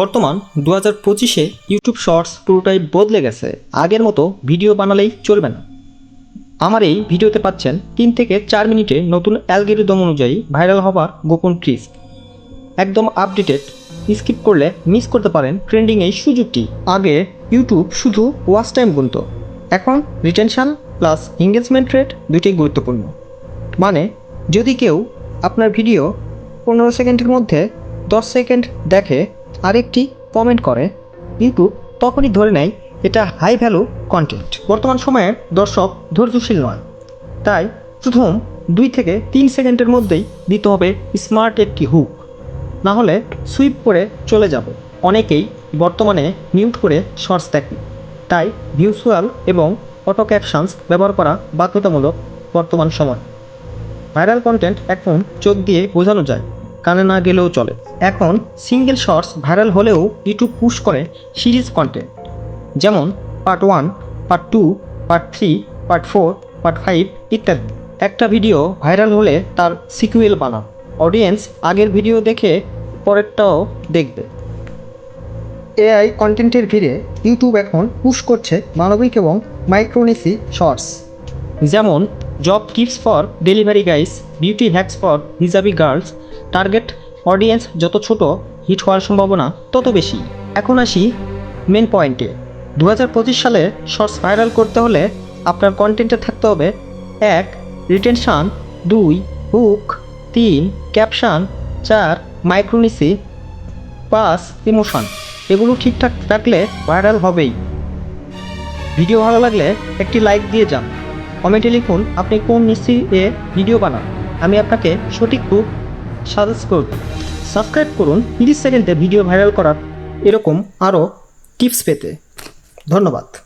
বর্তমান দু হাজার পঁচিশে ইউটিউব শর্টস পুরোটাই বদলে গেছে। আগের মতো ভিডিও বানালেই চলবে না। আমার এই ভিডিওতে পাচ্ছেন তিন থেকে চার মিনিটে নতুন অ্যালগেরিদম অনুযায়ী ভাইরাল হবার গোপন ট্রিক্স। একদম আপডেটেড, স্কিপ করলে মিস করতে পারেন ট্রেন্ডিং এই সুযোগটি। আগে ইউটিউব শুধু ওয়াচ টাইম গুনত, এখন রিটেনশান প্লাস এঙ্গেজমেন্ট রেট দুইটাই গুরুত্বপূর্ণ। মানে যদি কেউ আপনার ভিডিও পনেরো সেকেন্ডের মধ্যে দশ সেকেন্ড দেখে আরেকটি কমেন্ট করে ইউটিউব তখনই ধরে নেয় এটা হাই ভ্যালু কন্টেন্ট বর্তমান সময়ের দর্শক ধৈর্যশীল নয়। তাই প্রথম দুই থেকে তিন সেকেন্ডের মধ্যেই দিতে হবে স্মার্ট একটি হুক না হলে সুইপ করে চলে যাব। অনেকেই বর্তমানে মিউট করে শর্টস দেখে তাই ভিউচুয়াল এবং অটো ক্যাপশনস ব্যবহার করা বাধ্যতামূলক বর্তমান সময়। ভাইরাল কন্টেন্ট এখন চোখ দিয়ে বোঝানো যায়। কানে না গেলেও চলে। এখন সিঙ্গেল শর্টস ভাইরাল হলেও ইউটিউব পুশ করে সিরিজ কন্টেন্ট যেমন part one part two part three part four part five ইত্যাদি। একটা ভিডিও ভাইরাল হলে তার সিকুয়েল বানান অডিয়েন্স আগের ভিডিও দেখে পরেরটাও দেখবে। এআই কন্টেন্টের ভিড়ে ইউটিউব এখন পুশ করছে মানবিক এবং মাইক্রোনেসি শর্টস যেমন job tips for delivery guys beauty hacks for hijabi girls target audience যত ছোট হিট হওয়ার সম্ভাবনা তত বেশি। এখন আসি মেন পয়েন্টে দু হাজার পঁচিশ সালে শর্টস ভাইরাল করতে হলে আপনার কন্টেন্টে থাকতে হবে এক রিটেনশান দুই হুক তিন ক্যাপশন চার মাইক্রোনিসি পাঁচ ইমোশন এগুলো ঠিকঠাক রাখলে ভাইরাল হবেই। ভিডিও ভালো লাগলে একটি লাইক দিয়ে যান। কমেন্টে লিখুন, আপনি কোন মিস্ত্রি এ ভিডিও বানান? আমি আপনাকে সঠিক রূপ সাজেস্ট করব। সাবস্ক্রাইব করুন, তিরিশ সেকেন্ডে ভিডিও ভাইরাল করার এরকম আরও টিপস পেতে। ধন্যবাদ।